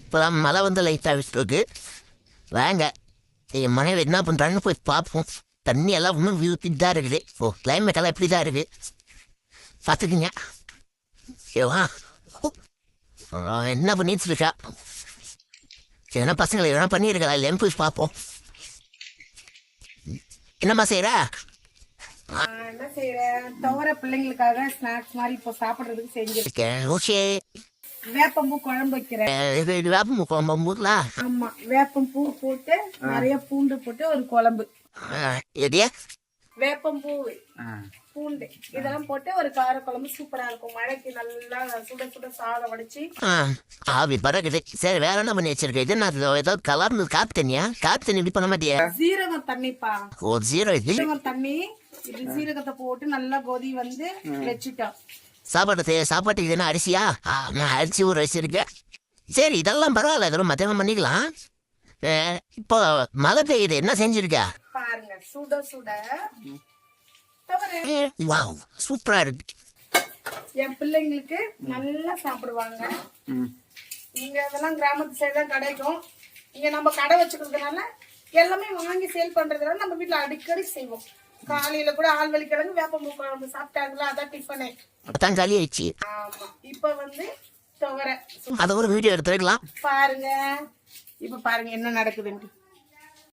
இப்போதான் மழை வந்து லைட்டாக விட்டுருக்கு வாங்க என் மனைவி என்ன பண்ணுறாங்கன்னு போய் பார்ப்போம். தண்ணி எல்லாம் இன்னும் ஊற்றிட்டு தான் இருக்குது. ஓ கிளைமேட் எல்லாம் இப்படி தான் இருக்குது பார்த்துக்குங்க ஏவா என்ன பண்ணிட்டு இருக்கா? என்ன பசங்களை எதனா பண்ணியிருக்கா இல்லைன்னு போய் பார்ப்போம். என்னம்மா செய்கிறா என்ன செய்யறேன் துவர பிள்ளைங்களுக்காக ஸ்நாக்ஸ் மாதிரி இப்போ சாப்பிடுறதுக்கு செஞ்சிருக்கேன். ஓகே. வேப்பம்பூ குழம்பு வைக்கிறேன். இது இது வேப்பம் குழம்பு ஊர்லா? ஆமா வேப்பம்பூ போட்டு நிறைய பூண்டு போட்டு ஒரு குழம்பு. வேப்பம்பூ பூண்டு. இதெல்லாம் போட்டு ஒரு கார குழம்பு சூப்பரா இருக்கும். மழைக்கு நல்லா சுட சுட சாதம் வடிச்சு. ஆ, ஆவி பறக்குது. சரி வேற என்ன பண்ணி வச்சிருக்க? இது நான் ஏதாவது கலர்னு காப்பி தண்ணியா காப்பி தண்ணி இப்படி பண்ண மாட்டியா சீரகம் தண்ணிப்பா. ஓ சீரகம் தண்ணி இது சீரகத்தை போட்டு நல்லா கொதி வந்து வச்சுட்டோம். சாப்பாடு சாப்பாட்டுக்கு என்ன அரிசியா? ஆ, நான் அரிசி வச்சிருக்கேன். சரி இதெல்லாம் பரவாயில்ல இதெல்லாம் மத்தியானம் பண்ணிக்கலாம். இப்போ மழை பெய்யுது என்ன செஞ்சிருக்க? வாவ் சூப்பரா இருக்கு. என் பிள்ளைங்களுக்கு நல்லா சாப்பிடுவாங்க. இங்க இதெல்லாம் கிராமத்து சைடு தான் கிடைக்கும். இங்க நம்ம கடை வச்சுக்கிறதுனால எல்லாமே வாங்கி சேல் பண்றதுனால நம்ம வீட்ல அடிக்கடி செய்வோம். காலையில கூட ஆள்வழி கிழங்கு வேப்பம்பூ குழம்பு சாப்பிட்டாங்களா? அதான் டிஃபனு அப்பதான் காலி ஆயிடுச்சு. ஆமா. இப்ப வந்து துவரை. அதை ஒரு வீடியோ எடுத்துக்கலாம் பாருங்க. இப்ப பாருங்க என்ன நடக்குதுன்ட்டு.